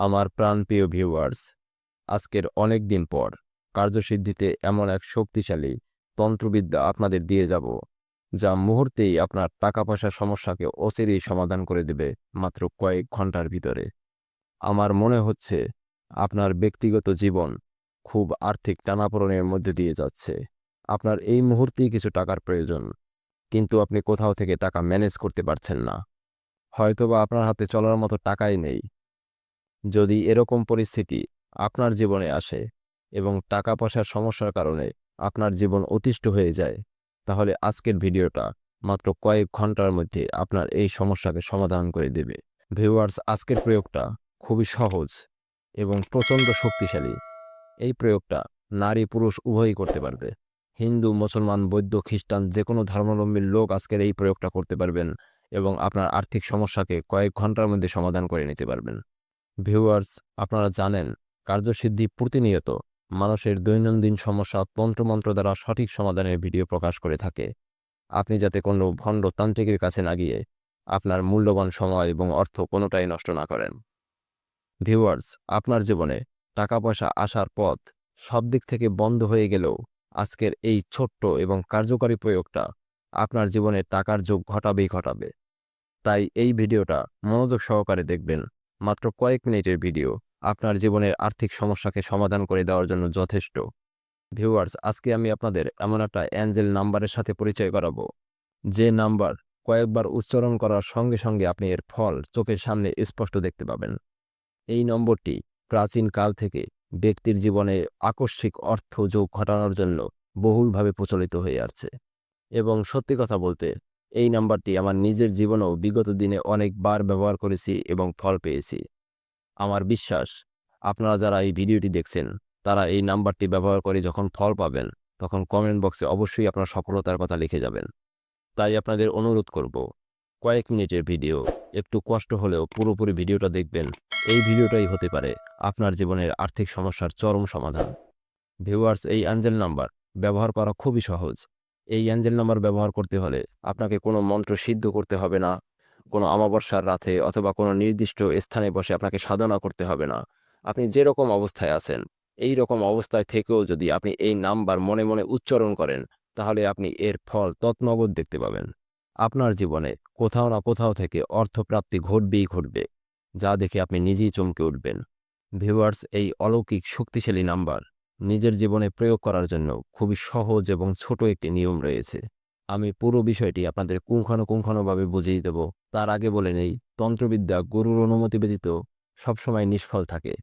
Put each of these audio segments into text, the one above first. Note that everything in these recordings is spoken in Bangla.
আমার প্রাণপ্রিয় ভিউয়ার্স আজকের অনেক দিন পর কার্যসিদ্ধিতে এমন এক শক্তিশালী তন্ত্রবিদ্যা আপনাদের দিয়ে যাব, যা মুহূর্তেই আপনার টাকা পয়সার সমস্যাকে অচিরেই সমাধান করে দেবে মাত্র কয়েক ঘণ্টার ভিতরে। আমার মনে হচ্ছে আপনার ব্যক্তিগত জীবন খুব আর্থিক টানাপোড়েনের মধ্যে দিয়ে যাচ্ছে। আপনার এই মুহূর্তেই কিছু টাকার প্রয়োজন, কিন্তু আপনি কোথাও থেকে টাকা ম্যানেজ করতে পারছেন না। হয়তোবা আপনার হাতে চলার মতো টাকাই নেই যদি এরকম পরিস্থিতি আপনার জীবনে আসে এবং টাকা পয়সার সমস্যার কারণে আপনার জীবন অতিষ্ঠ হয়ে যায়, তাহলে আজকের ভিডিওটা মাত্র কয়েক ঘণ্টার মধ্যে আপনার এই সমস্যাকে সমাধান করে দেবে। ভিউয়ার্স, আজকের প্রয়োগটা খুবই সহজ এবং প্রচণ্ড শক্তিশালী। এই প্রয়োগটা নারী পুরুষ উভয়ই করতে পারবে। হিন্দু, মুসলমান, বৌদ্ধ, খ্রিস্টান যে কোনো ধর্মাবলম্বীর লোক আজকের এই প্রয়োগটা করতে পারবেন এবং আপনার আর্থিক সমস্যাকে কয়েক ঘণ্টার মধ্যে সমাধান করে নিতে পারবেন। ভিউয়ার্স, আপনারা জানেন, কার্যসিদ্ধি প্রতিনিয়ত মানুষের দৈনন্দিন সমস্যা তন্ত্রমন্ত্র দ্বারা সঠিক সমাধানের ভিডিও প্রকাশ করে থাকে। আপনি যাতে কোনো ভণ্ড তান্ত্রিকের কাছে না গিয়ে আপনার মূল্যবান সময় এবং অর্থ কোনোটাই নষ্ট না করেন। ভিউয়ার্স, আপনার জীবনে টাকা পয়সা আসার পথ সব দিক থেকে বন্ধ হয়ে গেলেও আজকের এই ছোট্ট এবং কার্যকরী প্রয়োগটা আপনার জীবনে টাকার যোগ ঘটাবেই ঘটাবে। তাই এই ভিডিওটা মনোযোগ সহকারে দেখবেন মাত্র কয়েক মিনিটের ভিডিও। আপনার জীবনের আর্থিক সমস্যাকে সমাধান করে দেওয়ার জন্য যথেষ্ট। ভিউয়ার্স, আজকে আমি আপনাদের এমন একটা অ্যাঞ্জেল নাম্বারের সাথে পরিচয় করাবো। যে নাম্বার কয়েকবার উচ্চারণ করার সঙ্গে সঙ্গে আপনি এর ফল চোখের সামনে স্পষ্ট দেখতে পাবেন। এই নম্বরটি প্রাচীন কাল থেকে ব্যক্তির জীবনে আকস্মিক অর্থ যোগ ঘটানোর জন্য বহুলভাবে প্রচলিত হয়ে আসছে। এবং সত্যি কথা বলতে এই নাম্বারটি আমার নিজের জীবনেও বিগত দিনে অনেকবার ব্যবহার করেছি এবং ফল পেয়েছি। আমার বিশ্বাস, আপনারা যারা এই ভিডিওটি দেখছেন, তারা এই নাম্বারটি ব্যবহার করে যখন ফল পাবেন, তখন কমেন্ট বক্সে অবশ্যই আপনার সফলতার কথা লিখে যাবেন। তাই আপনাদের অনুরোধ করব, কয়েক মিনিটের ভিডিও, একটু কষ্ট হলেও পুরোপুরি ভিডিওটা দেখবেন। এই ভিডিওটাই হতে পারে আপনার জীবনের আর্থিক সমস্যার চরম সমাধান। ভিউয়ার্স, এই অ্যাঞ্জেল নাম্বার ব্যবহার করা খুবই সহজ। এই অ্যাঞ্জেল নাম্বার ব্যবহার করতে হলে আপনাকে কোনো মন্ত্র সিদ্ধ করতে হবে না, কোনো অমাবস্যার রাতে অথবা কোনো নির্দিষ্ট স্থানে বসে আপনাকে সাধনা করতে হবে না। আপনি যেরকম অবস্থায় আছেন এই রকম অবস্থায় থেকেও যদি আপনি এই নাম্বার মনে মনে উচ্চারণ করেন, তাহলে আপনি এর ফল তৎনগদ দেখতে পাবেন। আপনার জীবনে কোথাও না কোথাও থেকে অর্থপ্রাপ্তি ঘটবেই ঘটবে, যা দেখে আপনি নিজেই চমকে উঠবেন। ভিউয়ার্স, এই অলৌকিক শক্তিশালী নাম্বার নিজের জীবনে প্রয়োগ করার জন্য খুবই সহজ এবং ছোট একটি নিয়ম রয়েছে। আমি পুরো বিষয়টি আপনাদের পুঙ্খানুপুঙ্খানুভাবে বুঝিয়ে দেব। তার আগে বলে নেই, তন্ত্রবিদ্যা গরুর অনুমতি ব্যতীত সবসময় নিষ্ফল থাকে।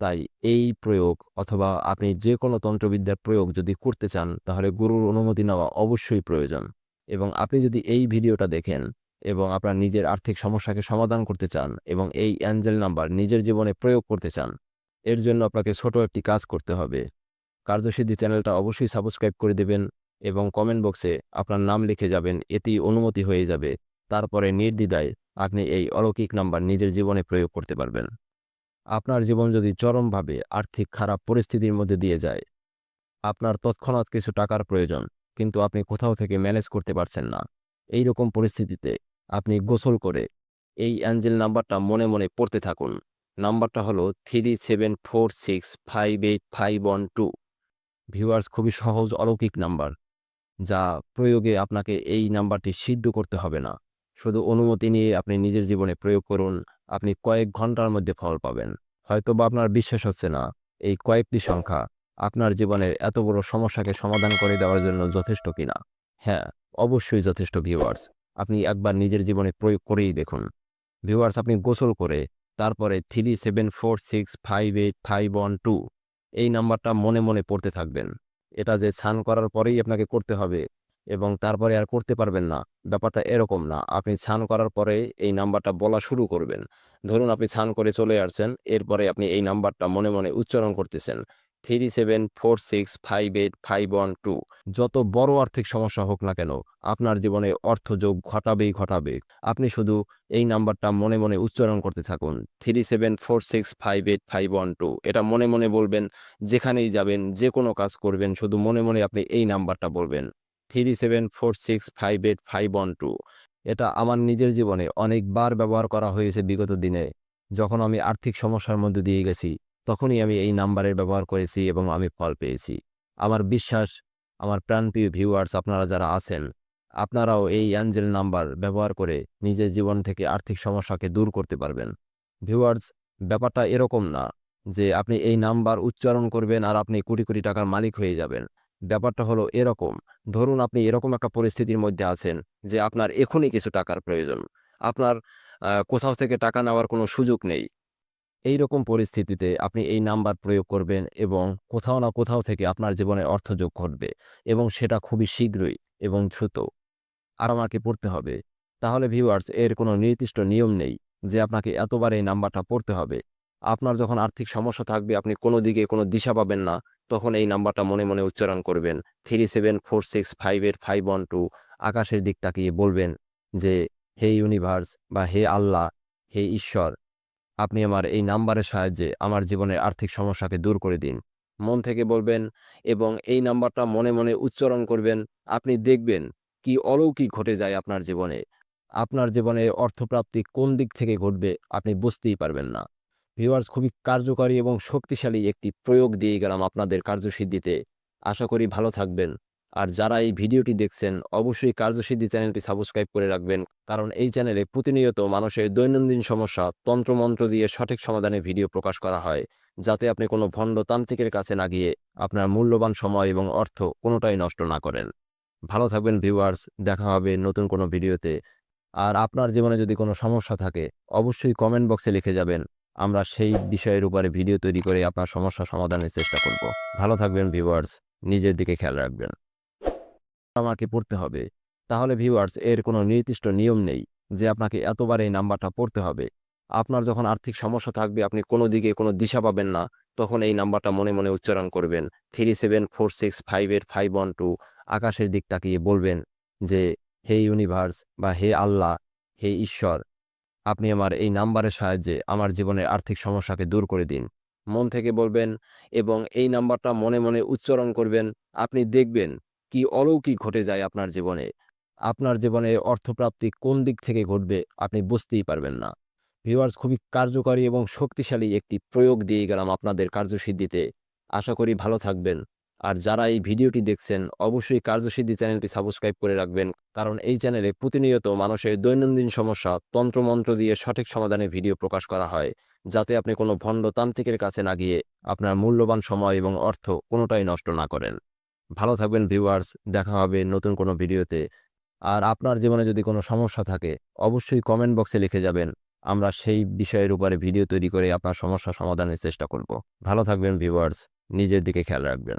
তাই এই প্রয়োগ অথবা আপনি যে কোনো তন্ত্রবিদ্যার প্রয়োগ যদি করতে চান, তাহলে গুরুর অনুমতি নেওয়া অবশ্যই প্রয়োজন। এবং আপনি যদি এই ভিডিওটা দেখেন এবং আপনার নিজের আর্থিক সমস্যাকে সমাধান করতে চান এবং এই অ্যাঞ্জেল নাম্বার নিজের জীবনে প্রয়োগ করতে চান, এর জন্য আপনাকে ছোট একটি কাজ করতে হবে। কার্যসিদ্ধি চ্যানেলটা অবশ্যই সাবস্ক্রাইব করে দেবেন এবং কমেন্ট বক্সে আপনার নাম লিখে যাবেন এতেই অনুমতি হয়ে যাবে। তারপরে নির্দ্বিধায় আপনি এই অলৌকিক নাম্বার নিজের জীবনে প্রয়োগ করতে পারবেন। আপনার জীবন যদি চরমভাবে আর্থিক খারাপ পরিস্থিতির মধ্যে দিয়ে যায়, আপনার তৎক্ষণাৎ কিছু টাকার প্রয়োজন, কিন্তু আপনি কোথাও থেকে ম্যানেজ করতে পারছেন না। এই রকম পরিস্থিতিতে আপনি গোসল করে এই অ্যাঞ্জেল নাম্বারটা মনে মনে পড়তে থাকুন। নাম্বারটা হলো three seven four six five eight five one two viewers খুবই সহজ অলৌকিক নাম্বার, যা প্রয়োগে আপনাকে এই নাম্বারটি সিদ্ধ করতে হবে না। শুধু অনুমতি নিয়ে আপনি নিজের জীবনে প্রয়োগ করুন, আপনি কয়েক ঘণ্টার মধ্যে ফল পাবেন। হয়তো বা আপনার বিশ্বাস হচ্ছে না, এই কয়েকটি সংখ্যা আপনার জীবনের এত বড় সমস্যাকে সমাধান করে দেওয়ার জন্য যথেষ্ট কিনা। হ্যাঁ অবশ্যই যথেষ্ট ভিউয়ার্স আপনি একবার নিজের জীবনে প্রয়োগ করেই দেখুন। ভিউয়ার্স আপনি গোসল করে, তারপরে three seven four six five eight five one two এই নাম্বারটা মনে মনে পড়তে থাকবেন। এটা যে স্নান করার পরেই আপনাকে করতে হবে এবং তারপরে আর করতে পারবেন না, ব্যাপারটা এরকম না। আপনি স্নান করার পরে এই নাম্বারটা বলা শুরু করবেন। ধরুন আপনি স্নান করে চলে আসছেন, এরপরে আপনি এই নাম্বারটা মনে মনে উচ্চারণ করতেছেন। Three seven four six five eight five one two যত বড় আর্থিক সমস্যা হোক না কেন, আপনার জীবনে অর্থযোগ ঘটাবেই ঘটাবে। আপনি শুধু এই নাম্বারটা মনে মনে উচ্চারণ করতে থাকুন three seven four six five eight five one two এটা মনে মনে বলবেন, যেখানেই যাবেন, যে কোনো কাজ করবেন, শুধু মনে মনে আপনি এই নাম্বারটা বলবেন three seven four six five eight five one two এটা আমার নিজের জীবনে অনেকবার ব্যবহার করা হয়েছে বিগত দিনে, যখন আমি আর্থিক সমস্যার মধ্যে দিয়ে গেছি। তখনই আমি এই নাম্বারের ব্যবহার করেছি এবং আমি ফল পেয়েছি। আমার বিশ্বাস, আমার প্রাণপ্রিয় ভিউয়ার্স আপনারা যারা আছেন, আপনারাও এই অ্যাঞ্জেল নাম্বার ব্যবহার করে নিজের জীবন থেকে আর্থিক সমস্যাকে দূর করতে পারবেন। ভিউয়ার্স ব্যাপারটা এরকম না যে আপনি এই নাম্বার উচ্চারণ করবেন আর আপনি কোটি কোটি টাকার মালিক হয়ে যাবেন। ব্যাপারটা হলো এরকম। ধরুন আপনি এরকম একটা পরিস্থিতির মধ্যে আছেন যে আপনার এখনই কিছু টাকার প্রয়োজন। আপনার কোথাও থেকে টাকা নেওয়ার কোনো সুযোগ নেই। এই রকম পরিস্থিতিতে আপনি এই নাম্বার প্রয়োগ করবেন এবং কোথাও না কোথাও থেকে আপনার জীবনে অর্থযোগ ঘটবে এবং সেটা খুবই শীঘ্রই এবং দ্রুত আর আমাকে পড়তে হবে। তাহলে ভিউয়ার্স এর কোনো নির্দিষ্ট নিয়ম নেই যে আপনাকে এতবার এই নাম্বারটা পড়তে হবে। আপনার যখন আর্থিক সমস্যা থাকবে, আপনি কোনো দিকে কোনো দিশা পাবেন না, তখন এই নাম্বারটা মনে মনে উচ্চারণ করবেন। Three seven four six five eight five one two আকাশের দিক তাকিয়ে বলবেন যে, হে ইউনিভার্স বা হে আল্লাহ হে ঈশ্বর আপনি আমার এই নাম্বারের সাহায্যে আমার জীবনের আর্থিক সমস্যাকে দূর করে দিন। মন থেকে বলবেন এবং এই নাম্বারটা মনে মনে উচ্চারণ করবেন। আপনি দেখবেন কি অলৌকিক ঘটে যায় আপনার জীবনে। আপনার জীবনে অর্থপ্রাপ্তি কোন দিক থেকে ঘটবে আপনি বুঝতেই পারবেন না। ভিউয়ার্স, খুবই কার্যকারী এবং শক্তিশালী একটি প্রয়োগ দিয়ে গেলাম আপনাদের কার্যসিদ্ধিতে। আশা করি ভালো থাকবেন। আর যারা এই ভিডিওটি দেখছেন, অবশ্যই কার্যসিদ্ধি চ্যানেলটি সাবস্ক্রাইব করে রাখবেন। কারণ এই চ্যানেলে প্রতিনিয়ত মানুষের দৈনন্দিন সমস্যা, তন্ত্রমন্ত্র দিয়ে সঠিক সমাধানে ভিডিও প্রকাশ করা হয়, যাতে আপনি কোনো ভণ্ড তান্ত্রিকের কাছে না গিয়ে আপনার মূল্যবান সময় এবং অর্থ কোনোটাই নষ্ট না করেন। ভালো থাকবেন ভিউয়ার্স, দেখা হবে নতুন কোনো ভিডিওতে। আর আপনার জীবনে যদি কোনো সমস্যা থাকে, অবশ্যই কমেন্ট বক্সে লিখে যাবেন। আমরা সেই বিষয়ের উপরে ভিডিও তৈরি করে আপনার সমস্যা সমাধানের চেষ্টা করব। ভালো থাকবেন ভিউয়ার্স, নিজের দিকে খেয়াল রাখবেন। আমাকে পড়তে হবে। তাহলে ভিউয়ার্স এর কোনো নির্দিষ্ট নিয়ম নেই যে আপনাকে এতবার এই নাম্বারটা পড়তে হবে। আপনার যখন আর্থিক সমস্যা থাকবে, আপনি কোনো দিকে কোনো দিশা পাবেন না, তখন এই নাম্বারটা মনে মনে উচ্চারণ করবেন। Three seven four six five eight five one two আকাশের দিক তাকিয়ে বলবেন যে, হে ইউনিভার্স বা হে আল্লাহ, হে ঈশ্বর, আপনি আমার এই নাম্বারের সাহায্যে আমার জীবনের আর্থিক সমস্যাকে দূর করে দিন। মন থেকে বলবেন এবং এই নাম্বারটা মনে মনে উচ্চারণ করবেন। আপনি দেখবেন কি অলৌকিক ঘটে যায় আপনার জীবনে? আপনার জীবনে অর্থপ্রাপ্তি কোন দিক থেকে ঘটবে আপনি বুঝতেই পারবেন না। ভিউয়ার্স, খুবই কার্যকারী এবং শক্তিশালী একটি প্রয়োগ দিয়ে গেলাম আপনাদের কার্যসিদ্ধিতে। আশা করি ভালো থাকবেন। আর যারা এই ভিডিওটি দেখছেন, অবশ্যই কার্যসিদ্ধি চ্যানেলটি সাবস্ক্রাইব করে রাখবেন। কারণ এই চ্যানেলে প্রতিনিয়ত মানুষের দৈনন্দিন সমস্যা, তন্ত্রমন্ত্র দিয়ে সঠিক সমাধানে ভিডিও প্রকাশ করা হয়। যাতে আপনি কোনো ভণ্ড তান্ত্রিকের কাছে না গিয়ে আপনার মূল্যবান সময় এবং অর্থ কোনোটাই নষ্ট না করেন। ভালো থাকবেন ভিউয়ার্স, দেখা হবে নতুন কোনো ভিডিওতে। আর আপনার জীবনে যদি কোনো সমস্যা থাকে, অবশ্যই কমেন্ট বক্সে লিখে যাবেন। আমরা সেই বিষয়ের উপরে ভিডিও তৈরি করে আপনার সমস্যা সমাধানের চেষ্টা করব। ভালো থাকবেন ভিউয়ার্স, নিজের দিকে খেয়াল রাখবেন।